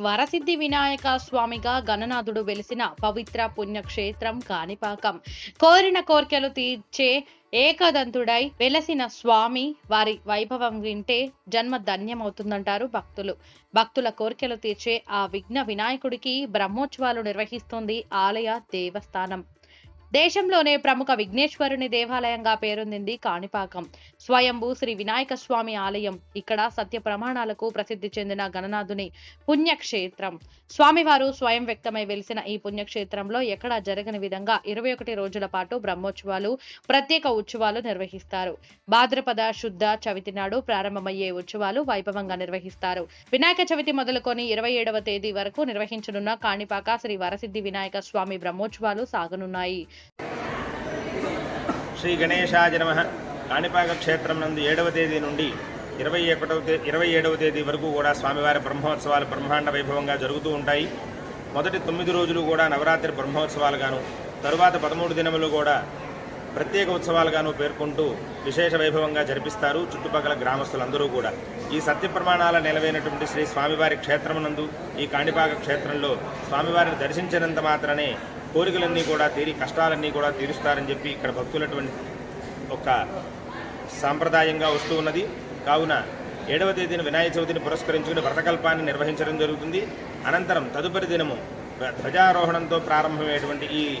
వరసిద్ధి వినాయక స్వామిగా గణనాథుడు వెలిసిన పవిత్ర పుణ్యక్షేత్రం కాణిపాకం. కోరిన కోర్కెలు తీర్చే ఏకదంతుడై వెలసిన స్వామి వారి వైభవం వింటే జన్మ ధన్యమవుతుందంటారు భక్తులు. భక్తుల కోరికలు తీర్చే ఆ విఘ్న వినాయకుడికి బ్రహ్మోత్సవాలు నిర్వహిస్తుంది ఆలయ దేవస్థానం. దేశంలోనే ప్రముఖ విఘ్నేశ్వరుని దేవాలయంగా పేరొందింది కాణిపాకం. స్వయంభూ శ్రీ వినాయక స్వామి ఆలయం. ఇక్కడ సత్య ప్రమాణాలకు ప్రసిద్ధి చెందిన గణనాథుని పుణ్యక్షేత్రం. స్వామివారు స్వయం వ్యక్తమై వెలిసిన ఈ పుణ్యక్షేత్రంలో ఎక్కడా జరగని విధంగా ఇరవై ఒకటి రోజుల పాటు బ్రహ్మోత్సవాలు ప్రత్యేక ఉత్సవాలు నిర్వహిస్తారు. భాద్రపద శుద్ధ చవితి నాడు ప్రారంభమయ్యే ఉత్సవాలు వైభవంగా నిర్వహిస్తారు. వినాయక చవితి మొదలుకొని ఇరవై ఏడవ తేదీ వరకు నిర్వహించనున్న కాణిపాక శ్రీ వరసిద్ధి వినాయక స్వామి బ్రహ్మోత్సవాలు సాగనున్నాయి. శ్రీ గణేశాయ నమ. కాణిపాక క్షేత్రం నందు ఏడవ తేదీ నుండి ఇరవై ఒకటవ తేదీ ఇరవై ఏడవ తేదీ వరకు కూడా స్వామివారి బ్రహ్మోత్సవాలు బ్రహ్మాండ వైభవంగా జరుగుతూ ఉంటాయి. మొదటి తొమ్మిది రోజులు కూడా నవరాత్రి బ్రహ్మోత్సవాలుగాను తరువాత పదమూడు దినములు కూడా ప్రత్యేక ఉత్సవాలుగాను పేర్కొంటూ విశేష వైభవంగా జరిపిస్తారు చుట్టుపక్కల గ్రామస్తులందరూ కూడా. ఈ సత్య ప్రమాణాల నెలవైనటువంటి శ్రీ స్వామివారి క్షేత్రమునందు ఈ కాణిపాక క్షేత్రంలో స్వామివారిని దర్శించినంత మాత్రమే కోరికలన్నీ కూడా తీరి కష్టాలన్నీ కూడా తీరుస్తారని చెప్పి ఇక్కడ భక్తులటువంటి ఒక సాంప్రదాయంగా వస్తూ ఉన్నది. కావున ఏడవ తేదీన వినాయక చవితిని పురస్కరించుకుని వ్రతకల్పాన్ని నిర్వహించడం జరుగుతుంది. అనంతరం తదుపరి దినము ధ్వజారోహణంతో ప్రారంభమయ్యేటువంటి ఈ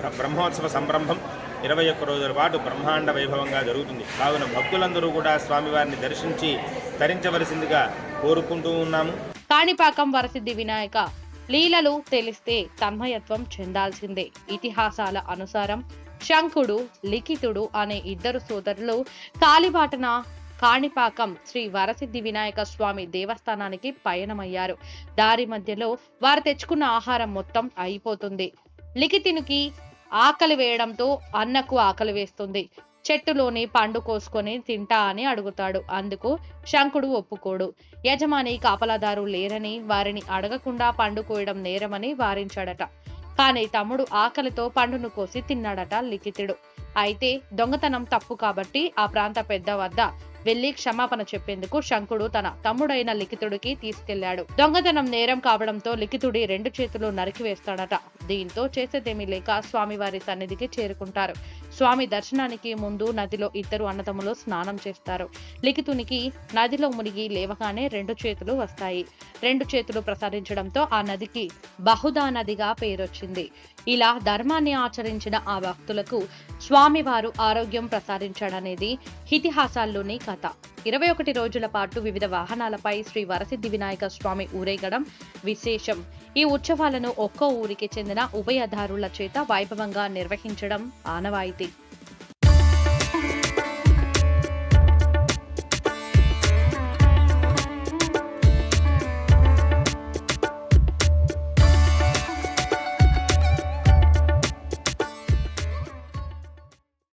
బ్ర- బ్రహ్మోత్సవ సంరంభం ఇరవై ఒక్క రోజుల పాటు బ్రహ్మాండ వైభవంగా జరుగుతుంది. కావున భక్తులందరూ కూడా స్వామివారిని దర్శించి తరించవలసిందిగా కోరుకుంటూ ఉన్నాము. కాణిపాకం వరసిద్ధి వినాయక. లీలలు తెలిస్తే తన్మయత్వం చెందాల్సిందే. ఇతిహాసాల అనుసారం శంకుడు లిఖితుడు అనే ఇద్దరు సోదరులు కాలిబాటన కాణిపాకం శ్రీ వరసిద్ధి వినాయక స్వామి దేవస్థానానికి పయనమయ్యారు. దారి మధ్యలో వారు తెచ్చుకున్న ఆహారం మొత్తం అయిపోతుంది. లిఖితునికి ఆకలి వేయడంతో అన్నకు ఆకలి వేస్తుంది. చెట్టులోని పండు కోసుకొని తింటా అని అడుగుతాడు. అందుకు శంకుడు ఒప్పుకోడు. యజమాని కాపలాదారు లేరని వారిని అడగకుండా పండు కోయడం నేరమని వారించాడట. కానీ తమ్ముడు ఆకలితో పండును కోసి తిన్నాడట లిఖితుడు. అయితే దొంగతనం తప్పు కాబట్టి ఆ ప్రాంత పెద్ద వద్ద వెళ్ళి క్షమాపణ చెప్పేందుకు శంకుడు తన తమ్ముడైన లిఖితుడికి తీసుకెళ్ళాడు. దొంగతనం నేరం కావడంతో లిఖితుడి రెండు చేతులు నరికివేస్తాడట. దీంతో చేసేదేమీ లేక స్వామివారి సన్నిధికి చేరుకుంటారు. స్వామి దర్శనానికి ముందు నదిలో ఇద్దరు అన్నదమ్ములు స్నానం చేస్తారు. లిఖితునికి నదిలో మునిగి లేవగానే రెండు చేతులు వస్తాయి. రెండు చేతులు ప్రసాదించడంతో ఆ నదికి బహుదా నదిగా పేరొచ్చింది. ఇలా ధర్మాన్ని ఆచరించిన ఆ భక్తులకు స్వామివారు ఆరోగ్యం ప్రసాదించాడనేది ఇతిహాసాల్లోని కథ. ఇరవై ఒకటి రోజుల పాటు వివిధ వాహనాలపై శ్రీ వరసిద్ధి వినాయక స్వామి ఊరేగడం విశేషం. ఈ ఉత్సవాలను ఒక్కో ఊరికి చెందిన ఉభయదారుల చేత వైభవంగా నిర్వహించడం ఆనవాయితీ.